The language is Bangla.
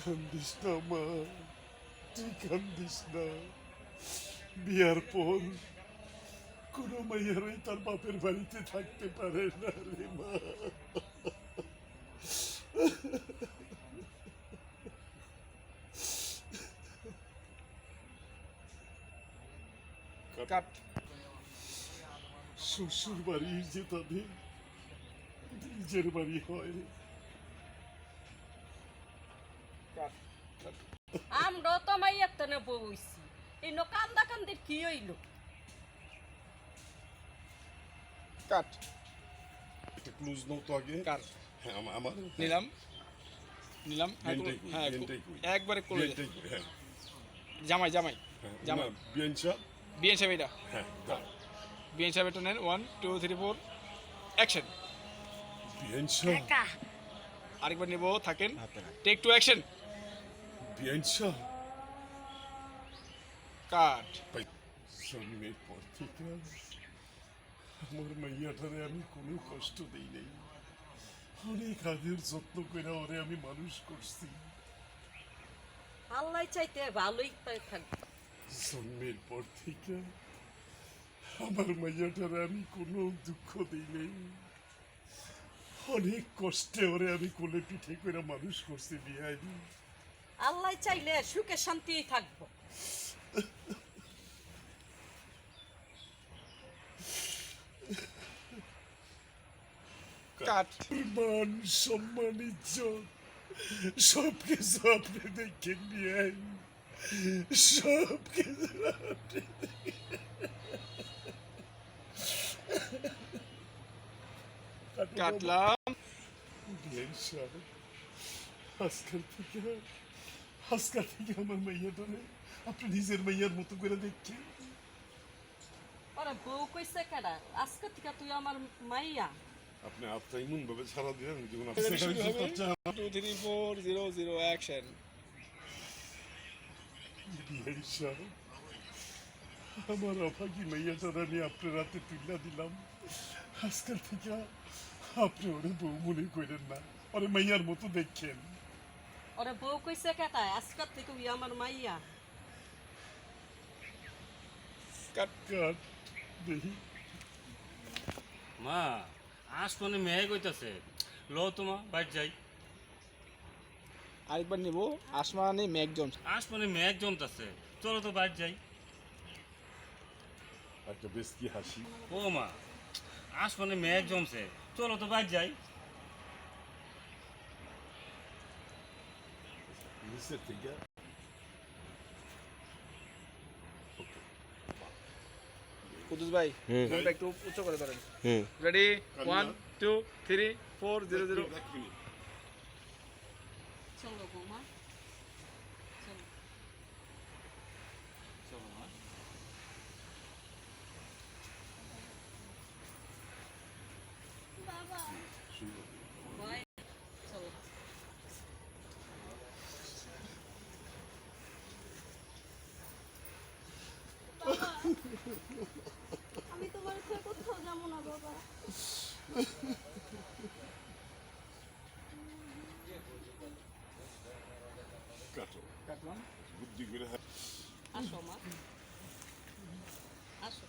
কান্দিস না মা তুই কান্দিস না বিয়ার পর কোনো মাইয়ারই তার বাপের বাড়িতে থাকতে পারে না রে মা কাট শ্বশুর বাড়ি যে তাদের নিজের বাড়ি হয় মাইয়ার তনে বইছি এই নো কান্দা কান্দির কি হইল? কাট। একটা ক্লুজ নাও তো আগে। কাট। হ্যাঁ আমা- আমার নিলাম। নিলাম। হ্যাঁ, হ্যাঁ। একবারে করে হ্যাঁ। জামাই জামাই হ্যাঁ জামাই। না, বিএন সাহেব? এটা। হ্যাঁ দাও। বিএন সাহেব এটা নেন। One two three four action সাহেব, আরেকবার নেব থাকেন। টেক টু অ্যাকশন সাহেব। কাট ভাই, জন্মের পর থেকে আমার মাইয়াটারে আমি কোনো কষ্ট দিই নাই। অনেক আদের যত্ন করে ওরে আমি মানুষ করছি। আল্লাহ চাইতে ভালোই পাই থাকবে জন্মের পর থেকে আমার মাইয়াটারে আমি কোনো দুঃখ দিই নাই। অনেক কষ্টে ওরে আমি কোলে পিঠে করে মানুষ করছি বিয়াই আল্লাহ চাইলে সুখে শান্তিই থাকব। কাট মান সম্মান ইজ্জত সব কিছু আপনি দেখে নিয়ে সব কিছু আপনি কাটলাম বিয়ের সাহেব আজকাল থেকে আজকাল থেকে আমার মাইয়াটারে আপনি নিজের মাইয়ার মতো করে দেখছেন ওরে বউ কইছে কেডা আজকে থেকে তুই আমার মাইয়া আপনি আপনি এমন ভাবে ছাড়া দিলেন two three four zero zero action আমার অভাগী মাইয়াটার আমি আপনার রাতে তুলে দিলাম আজকাল থেকে আপনি ওরে বউ মনে করেন না ওরে মাইয়ার মতো দেখছেন ওরে বউ কইছে কেডা আজকে থেকে আমার মাইয়া কাট কাট দেখি। মা আসমানে মেয়ে কইতাছে। ল তোমা বাইর যাই। আরেকবার নেব আসমানি ম্যাকজনস আসমানে মেঘ জমতাছে। চলো তো বাইর যাই। একটা বেশ কি হাসি। ও মা আসমানে মেঘ জমছে। চলো তো বাইর যাই। নিচের থেকে কুদুস ভাই ফোনটা একটু উচ্চ করে ধরেন। Ready one two three four zero zero. চলো বৌমা। চলো। চলো মা ভয় চলো। আমি কাটো কাটলাম বুদ্ধি করে হা- আসো মা আসো